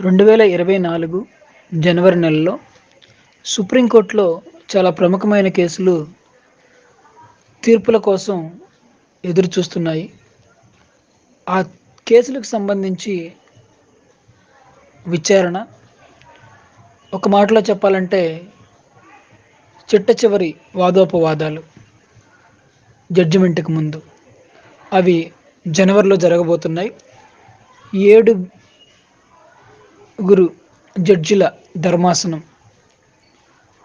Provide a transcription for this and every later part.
రెండు వేల ఇరవై నాలుగు జనవరి నెలలో సుప్రీంకోర్టులో చాలా ప్రముఖమైన కేసులు తీర్పుల కోసం ఎదురు చూస్తున్నాయి ఆ కేసులకు సంబంధించి విచారణ. ఒక మాటలో చెప్పాలంటే చిట్ట చివరి వాదోపవాదాలు జడ్జిమెంట్కి ముందు. అవి జనవరిలో జరగబోతున్నాయి. ఏడు గురు జడ్జిల ధర్మాసనం.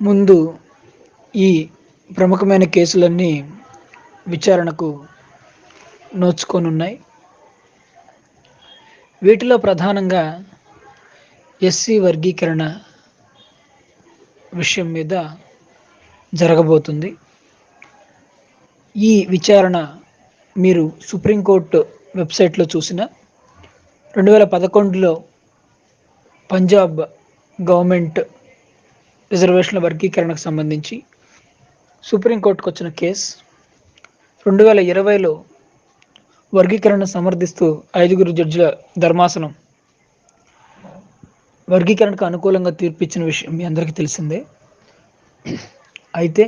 ముందు ఈ ప్రముఖమైన కేసులన్నీ విచారణకు నోచుకొనున్నాయి. వీటిలో ప్రధానంగా ఎస్సీ వర్గీకరణ విషయం మీద జరగబోతుంది. ఈ విచారణ మీరు సుప్రీంకోర్టు వెబ్సైట్లో చూసిన రెండు వేల పదకొండులో పంజాబ్ గవర్నమెంట్ రిజర్వేషన్ల వర్గీకరణకు సంబంధించి సుప్రీంకోర్టుకు వచ్చిన కేసు రెండు వేల ఇరవైలో వర్గీకరణ సమర్థిస్తూ ఐదుగురు జడ్జిల ధర్మాసనం వర్గీకరణకు అనుకూలంగా తీర్పిచ్చిన విషయం మీ అందరికీ తెలిసిందే. అయితే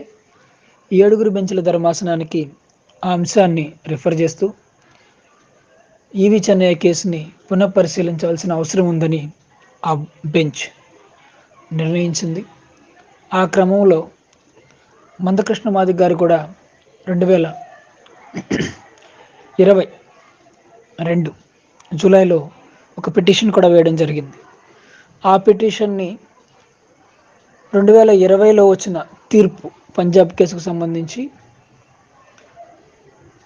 ఏడుగురు బెంచ్ల ధర్మాసనానికి ఆ అంశాన్ని రిఫర్ చేస్తూ ఈవి చెన్నయ్య కేసుని పునఃపరిశీలించవలసిన అవసరం ఉందని ఆ బెంచ్ నిర్ణయించింది. ఆ క్రమంలో మందకృష్ణ మాదిక్ గారు కూడా రెండు వేల ఇరవై రెండు జూలైలో ఒక పిటిషన్ కూడా వేయడం జరిగింది. ఆ పిటిషన్ని రెండు వేల ఇరవైలో వచ్చిన తీర్పు పంజాబ్ కేసుకు సంబంధించి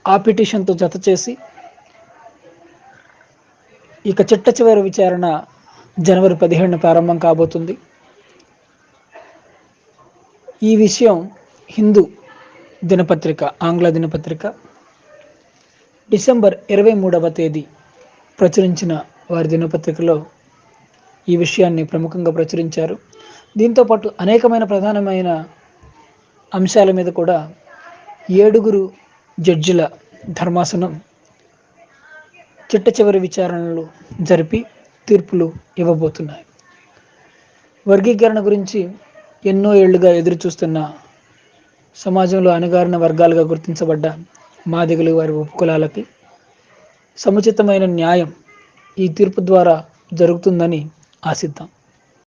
ఆ పిటిషన్తో జత చేసి ఇక చిట్ట చివరి విచారణ జనవరి పదిహేడున ప్రారంభం కాబోతుంది. ఈ విషయం హిందూ దినపత్రిక ఆంగ్ల దినపత్రిక డిసెంబర్ ఇరవై మూడవ తేదీ ప్రచురించిన వారి దినపత్రికలో ఈ విషయాన్ని ప్రముఖంగా ప్రచురించారు. దీంతోపాటు అనేకమైన ప్రధానమైన అంశాల మీద కూడా ఏడుగురు జడ్జిల ధర్మాసనం చిట్ట చివరి విచారణలు జరిపి తీర్పులు ఇవ్వబోతున్నాయి. వర్గీకరణ గురించి ఎన్నో ఏళ్ళుగా ఎదురు చూస్తున్న సమాజంలో అణగారిన వర్గాలుగా గుర్తించబడ్డ మాదిగలు వారి ఉపకులాలకి సముచితమైన న్యాయం ఈ తీర్పు ద్వారా జరుగుతుందని ఆశిద్దాం.